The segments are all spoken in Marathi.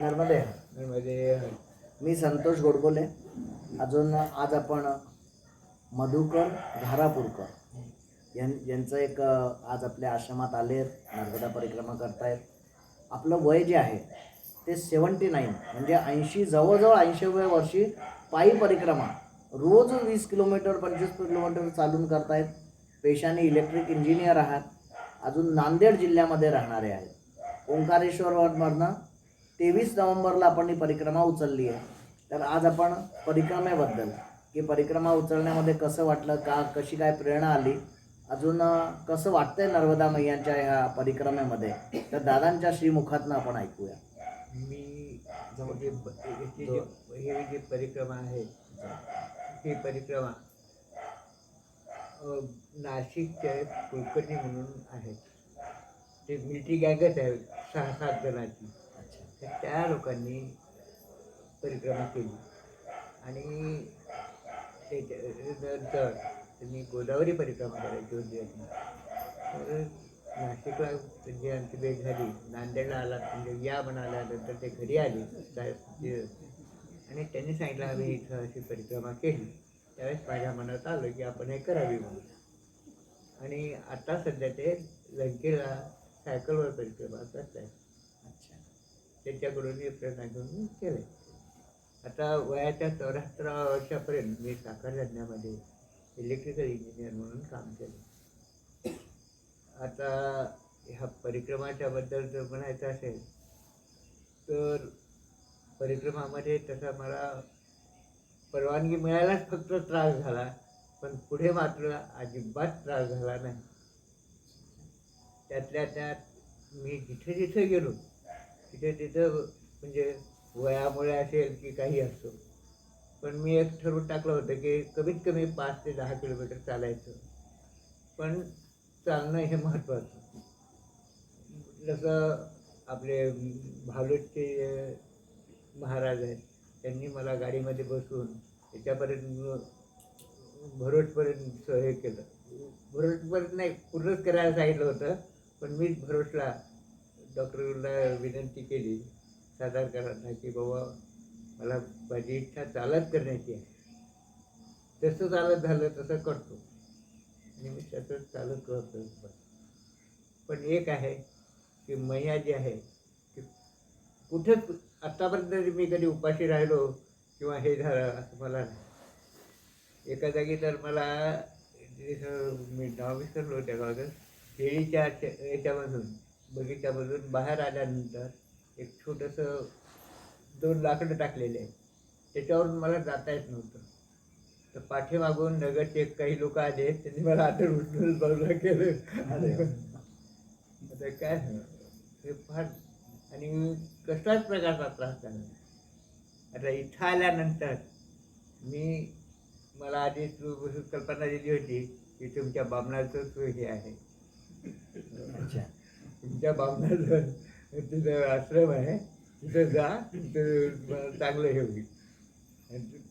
नर्मदे. मी संतोष गोडबोले. अजून आज आपण मधुकर धारापूरकर. यां यांचं एक आज आपल्या आश्रमात आले आहेत नर्मदा परिक्रमा करतायत. आपलं वय जे आहे ते सेवन्टी नाईन म्हणजे ऐंशी जवळजवळ ऐंशीव्या वर्षी पायी परिक्रमा. रोज वीस किलोमीटर पंचवीस किलोमीटर चालून करतायत. पेशाने इलेक्ट्रिक इंजिनियर आहात. अजून नांदेड जिल्ह्यामध्ये राहणारे आहेत. ओंकारेश्वरवरनं तेवीस नोव्हेंबरला आपण ही परिक्रमा उचलली आहे. तर आज आपण परिक्रमेबद्दल की परिक्रमा उचलण्यामध्ये कसं वाटलं का कशी काय प्रेरणा आली अजून कसं वाटतंय नर्मदा मैयांच्या ह्या परिक्रमेमध्ये तर दादांच्या श्रीमुखातनं आपण ऐकूया. मी म्हणजे ब- जी जी परिक्रमा आहे ही परिक्रमा नाशिकचे कुलकर्णी म्हणून आहेत. ते मिलिटरी गँगच आहे सहा सात जणांची. तर त्या लोकांनी परिक्रमा केली. आणि त्याच्यानंतर त्यांनी गोदावरी परिक्रमा करायची होती दिवस तर नाशिकला म्हणजे आमची भेट झाली. नांदेडला आला म्हणजे या म्हणाल्या आल्यानंतर ते घरी आले साहेब आणि त्यांनी सांगितलं आम्ही इथं अशी परिक्रमा केली. त्यावेळेस माझ्या मनात आलं की आपण हे करावी म्हणून. आणि आता सध्या ते लंकेला सायकलवर परिक्रमा करत आहेत त्यांच्याकडून मी प्रेरणा घेऊन मी केले आता वयाच्या चौऱ्याहत्तर वर्षापर्यंत मी साखर धंद्यामध्ये इलेक्ट्रिकल इंजिनियर म्हणून काम केलं आता ह्या परिक्रमाच्या बद्दल जर म्हणायचं असेल तर परिक्रमामध्ये तसा मला परवानगी मिळायलाच फक्त त्रास झाला पण पुढे मात्र अजिबात त्रास झाला नाही. त्यातल्या त्यात मी जिथे जिथे गेलो तिथे तिथं म्हणजे वयामुळे असेल की काही असो. पण मी एक ठरवून टाकलं होतं की कमीत कमी पाच ते दहा किलोमीटर चालायचं. पण चालणं हे महत्त्वाचं जसं आपले भालोटचे महाराज आहेत त्यांनी मला गाडीमध्ये बसून त्याच्यापर्यंत भरोटपर्यंत हे केलं. भरोटपर्यंत नाही पूर्णच करायला सांगितलं होतं पण मीच भरोटला डॉक्टरला विनंती केली सादरकरांना की बाबा मला माझी इच्छा चालत करण्याची आहे. जसं चालत झालं तसं करतो. आणि मी तसंच चालत करतो पण एक आहे की मैया जी आहे की कुठंच आत्तापर्यंत मी कधी उपाशी राहिलो किंवा हे झालं असं मला नाही. एका जागी तर मला मी नाव विसरलो त्या गावात केळीच्या याच्यामधून. बगीच्यामधून बाहेर आल्यानंतर एक छोटंसं दोन लाकडं टाकलेले आहे त्याच्यावरून मला जाता येत नव्हतं. तर पाठीमागून नगरचे काही लोक आले त्यांनी मला आता उचलून बाजूला केलं. आता काय? हे फार आणि कशाच प्रकारचा त्रास झाला आता इथं आल्यानंतर मी मला आधी कल्पना दिली होती की तुमच्या बामणाचं हे आहे. अच्छा तुमच्या बामणाचं तिथं आश्रम आहे. तिथं जा तिथं चांगलं हे होईल. आणि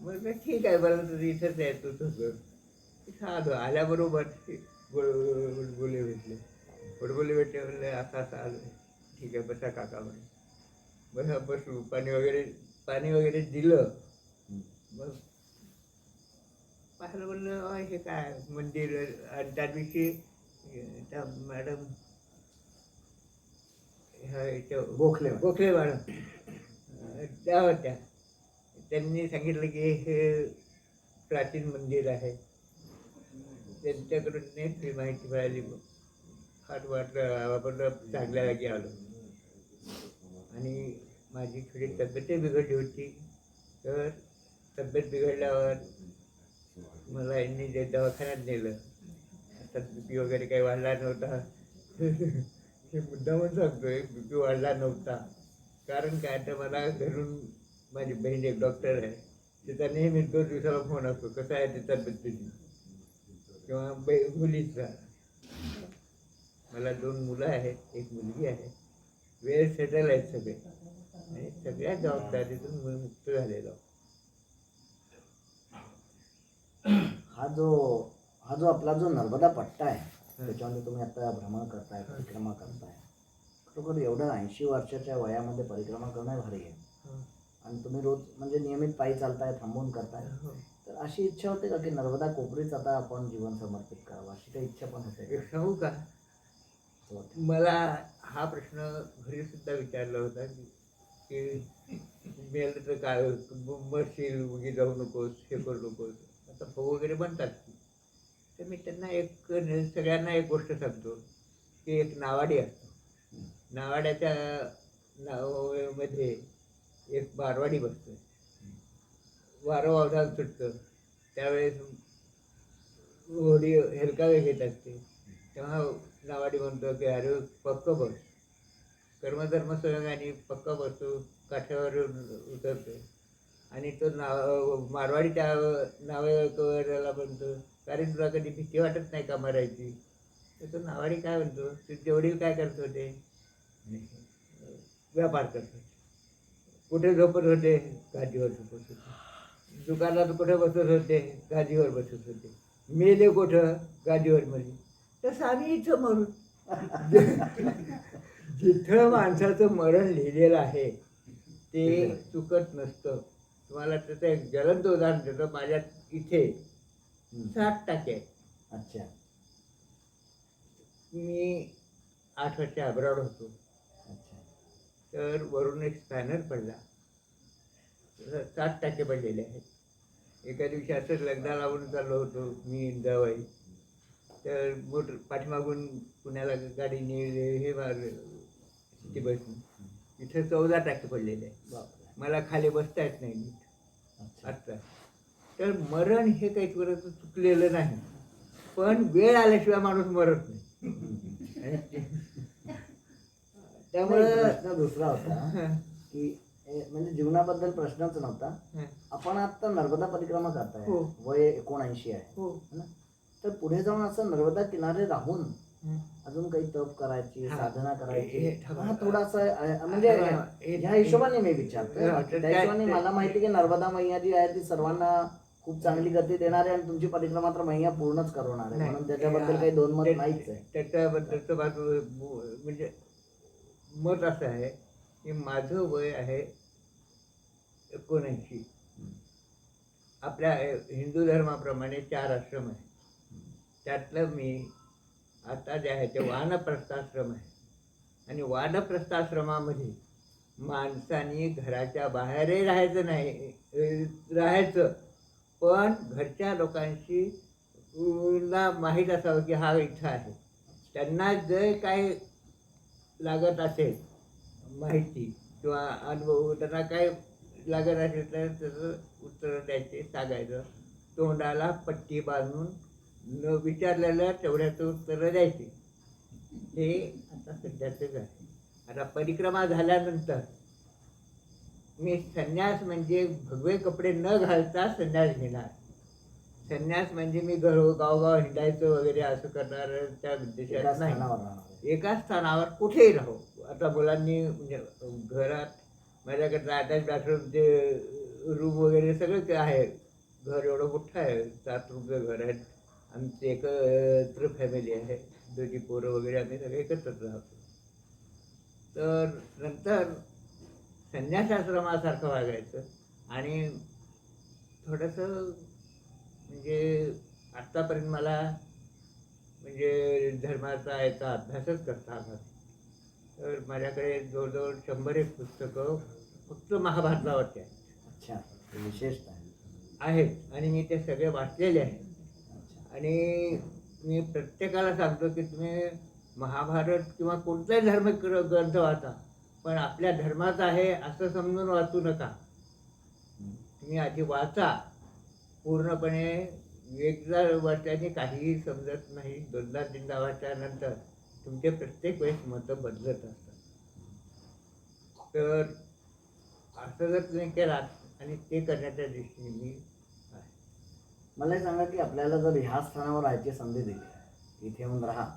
म्हटलं ठीक आहे मला तर इथंच आहे तू तसं. इथं आल्याबरोबर गोडबोले भेटले. गोडबोले भेटले म्हणले असं असं आलं ठीक आहे बसा काका म्हणे बसा बसू. पाणी वगैरे पाणी वगैरे दिलं. मग पाहिलं म्हणलं हे काय मंदिर आणि त्या दिवशी त्या मॅडम ह्याच्या गोखले गोखले मॅडम त्या होत्या. त्यांनी सांगितलं की हे प्राचीन मंदिर आहे. त्यांच्याकडून नेहमी माहिती मिळाली. फार वाटलं आपण चांगल्या जागी आलो. आणि माझी थोडी तब्येतही बिघडली होती. तर तब्येत बिघडल्यावर मला यांनी जे दवाखान्यात नेलं. तब्येती वगैरे काही वाढला नव्हता. हे मुद्दामच सांगतोय बी पी वाढला नव्हता. कारण काय तर मला घरून माझी बहीण एक डॉक्टर आहे. तिचा नेहमी दोन दिवसाला फोन असतो कसा आहे तिचा तब्येत किंवा बै मुलीचा. मला दोन मुलं आहेत एक मुलगी आहे. वेळ सेटल आहेत सगळे. आणि सगळ्या जबाबदारीतून मी मुक्त झालेलो. हा जो हा जो आपला जो नर्मदा पट्टा आहे त्याच्यामध्ये तुम्ही आता भ्रमण करताय परिक्रमा करताय. खरोखर एवढं ऐंशी वर्षाच्या वयामध्ये परिक्रमा करणं भारी आहे. हो. आणि तुम्ही रोज म्हणजे नियमित पायी चालताय थांबून करताय. हो. तर अशी इच्छा होते का की नर्मदा कोपरीच आता आपण जीवन समर्पित करावं? अशी काही इच्छा पण होते? सांगू का? वाटतं. मला हा प्रश्न घरी सुद्धा विचारला होता की मेलं तर काय मरशील उगी जाऊ नकोस हे करू नकोस. आता भाऊ वगैरे म्हणतात की तर मी त्यांना एक सगळ्यांना एक गोष्ट सांगतो की एक नावाडी असतो. नावाड्याच्या नावामध्ये एक बारवाडी बसतो वारं वावधान सुटतं. त्यावेळेस होडी हेलकावे घेत असते. तेव्हा नावाडी म्हणतो की अरे पक्क बस. कर्मधर्म आणि पक्का बसतो काठ्यावर उतरतो आणि तो नाव मारवाडी त्या नावाला म्हणतो कारण तुला कधी भीती वाटत नाही का मरायची? तर तो नावाडी काय म्हणतो? तुझे वडील काय करत होते? व्यापार करत होते. कुठे झोपत होते? गादीवर झोपत होते. दुकानात कुठे बसत होते? गादीवर बसत होते. मेले कुठं? गादीवर मध्ये तसं आम्ही इथं मरू जिथं माणसाचं मरण लिहिलेलं आहे ते चुकत नसतं. तुम्हाला त्याचं एक ज्वलंत उदाहरण देतं. माझ्या इथे साठ टाके आहेत. अच्छा. मी आठ वर्ष अब्रॉड होतो. अच्छा. तर वरून एक स्पॅनर पडला. सात टाके पडलेले आहेत. एका दिवशी असंच लग्न लावून चाललो होतो मी जावाई. तर मोटर पाठीमागून पुण्याला गाडीने हे मारलं. सिटी बसने. इथं चौदा टाके पडलेले आहेत. मला खाली बसता येत नाही नीट. आत्ता. तर मरण हे काही थोडं चुकलेलं नाही. पण वेळ आल्याशिवाय माणूस मरत नाही. त्यामुळे दुसरा होता की म्हणजे जीवनाबद्दल प्रश्नच नव्हता. आपण आता नर्मदा परिक्रमा करताय हो. वय एकोणऐंशी आहे. हो. ना? तर पुढे जाऊन असं नर्मदा किनारे राहून. अजून काही तप करायची. साधना करायची हे- थोडासा म्हणजे ह्या हिशोबाने मी तर त्या हिशोबाने मला माहिती की नर्मदा मैया जी आहे ती सर्वांना खूप चांगली गती देणार आहे आणि तुमची परिक्रमा तर मैया पूर्णच करवणार. आहे. म्हणून त्याच्याबद्दल काही दोन मत नाहीच आहे. त्याच्याबद्दलचं माझं म्हणजे मत असं आहे की माझं वय आहे एकोणऐंशी. आपल्या हिंदू धर्माप्रमाणे चार आश्रम आहे. त्यातलं मी आता जे आहे ते वानप्रस्थाश्रम आहे. आणि वानप्रस्थाश्रमामध्ये माणसाने घराच्या बाहेरही राहायचं नाही राहायचं. पण घरच्या लोकांशी ला माहीत असावं की हा इथं आहे. त्यांना जे काय लागत असेल माहिती किंवा अनुभव त्यांना काय लागत असेल तर त्याचं उत्तर द्यायचे सांगायचं. तोंडाला पट्टी बांधून न विचारलेल्या तेवढ्याचं उत्तर द्यायचे. हे आता सध्याचंच आहे. आता परिक्रमा झाल्यानंतर मी संन्यास म्हणजे भगवे कपडे न घालता संन्यास घेणार. संन्यास म्हणजे मी घर गावगाव हिंडायचं वगैरे असं करणार त्या उद्देशात नाही. एका स्थानावर कुठेही राहू. आता मुलांनी म्हणजे घरात माझ्याकडे अटॅच बाथरूमचे रूम वगैरे सगळं ते आहे. घर एवढं मोठं आहे. सात रूमचं घर आहे आमची एकत्र फॅमिली आहे. दोघी पोरं वगैरे आम्ही सगळे एकत्रच राहतो. तर नंतर संन्यासाश्रमासारखं वागायचं. आणि थोडंसं म्हणजे आत्तापर्यंत मला म्हणजे धर्माचा याचा अभ्यासच करता आला. तर माझ्याकडे जवळजवळ शंभर एक पुस्तकं फक्त महाभारतावरची आहेत. अच्छा विशेषतः आहे. आहेत. आणि मी ते सगळे वाचलेले आहेत. आणि मी प्रत्येकाला सांगतो की तुम्ही महाभारत किंवा कोणताही धर्म ग्र- ग्रंथ वाचा. पण आपल्या धर्माचा आहे असं समजून वाचू नका. तुम्ही आधी वाचा. पूर्णपणे एकदा वाचल्याने काहीही समजत नाही. दोनदा तीनदा वाचल्यानंतर तुमचे प्रत्येक वेळेस मतं बदलत असतात. तर असं जर तुम्ही केलात आणि ते करण्याच्या दृष्टीने मी आहे. मला सांगा की आपल्याला जर ह्या स्थानावर राहायची संधी दिली इथे येऊन राहा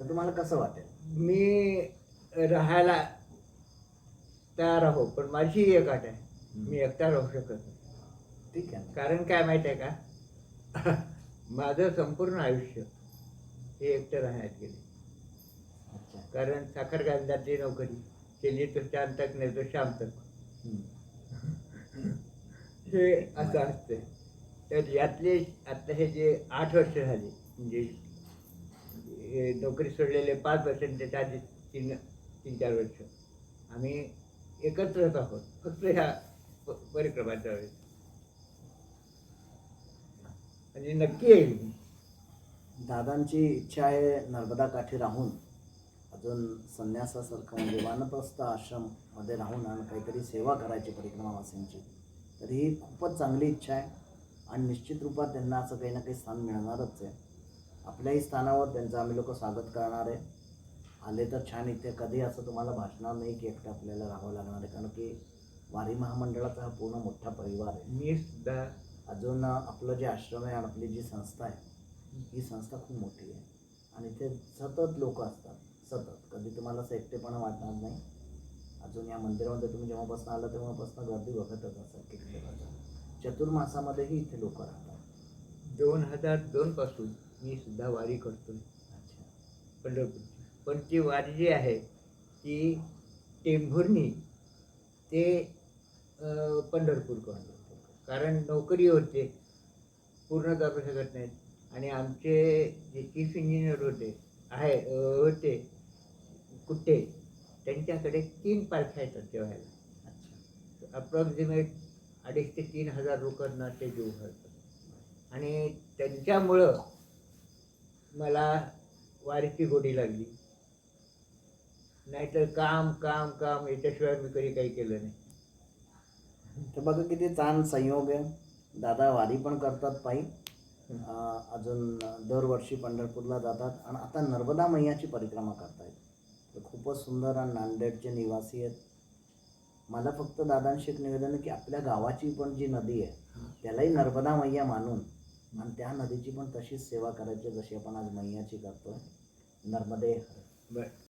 तर तुम्हाला कसं वाटेल? मी राहायला तयार आहो पण माझी एक अट आहे. मी एकटा राहू शकत नाही. ठीक आहे. कारण काय माहिती आहे का? माझं संपूर्ण आयुष्य हे एकटं राहण्यात गेले. कारण साखर कारखान्याची नोकरी केली तर शांत तक नाही तर शाम तक हम्म. हे असं असतं तर यातले आता हे जे आठ वर्ष झाली म्हणजे हे नोकरी सोडलेले पाच वर्ष आणि त्याच्या आधी तीन तीन चार वर्ष. आम्ही एकत्रच आहोत. फक्त ह्या परिक्रमाच्या वेळेस म्हणजे नक्की येईल दादांची इच्छा आहे नर्मदा काठी राहून अजून संन्यासासारखं म्हणजे वानप्रस्थ आश्रममध्ये राहून आणि काहीतरी सेवा करायची परिक्रमावासींची तर ही खूपच चांगली इच्छा आहे आणि निश्चित रूपात त्यांना असं काही ना काही स्थान मिळणारच आहे. आपल्याही स्थानावर त्यांचं आम्ही लोक स्वागत करणार आहे. आले तर छान इथे. कधी असं तुम्हाला भासणार नाही की एकटं आपल्याला राहावं लागणार आहे. कारण की वारी महामंडळाचा हा पूर्ण मोठा परिवार आहे. मी सुद्धा अजून आपलं जे आश्रम आहे आणि आपली जी संस्था आहे ही संस्था खूप मोठी आहे. आणि इथे सतत लोक असतात. सतत. कधी तुम्हाला असं एकटेपणा वाटणार नाही. अजून या मंदिरामध्ये तुम्ही जेव्हापासून आला तेव्हापासून गर्दी बघतच असाल किती चतुर्मासामध्येही इथे लोक राहतात. दोन हजार दोन पासून मी सुद्धा वारी करतोय. अच्छा. पंढरपूरची पण ती वारी जी आहे ती टेंभुर्णी ते पंढरपूरकडून कारण नोकरी होते पूर्ण जाऊ शकत नाहीत. आणि आमचे जे चीफ इंजिनियर होते आहे होते कुठे त्यांच्याकडे तीन पालख्या येतात जेवायला. अच्छा अप्रॉक्सिमेट अडीच ते तीन हजार लोकांना ते जीव घालतात. आणि त्यांच्यामुळं मला वारीची गोडी लागली. नाहीतर काम काम काम याच्याशिवाय मी कधी काही केलं नाही. तर बघा किती छान संयोग आहे. दादा वारी पण करतात पायी. अजून दरवर्षी पंढरपूरला जातात. आणि आता नर्मदा मैयाची परिक्रमा करतायत. तर खूपच सुंदर आणि नांदेडचे निवासी आहेत. मला फक्त दादांशी एक निवेदन आहे की आपल्या गावाची पण जी नदी आहे त्यालाही नर्मदा मैया मानून आणि त्या नदीची पण तशीच सेवा करायची जशी आपण आज मैयाची करतोय. नर्मदे. बर.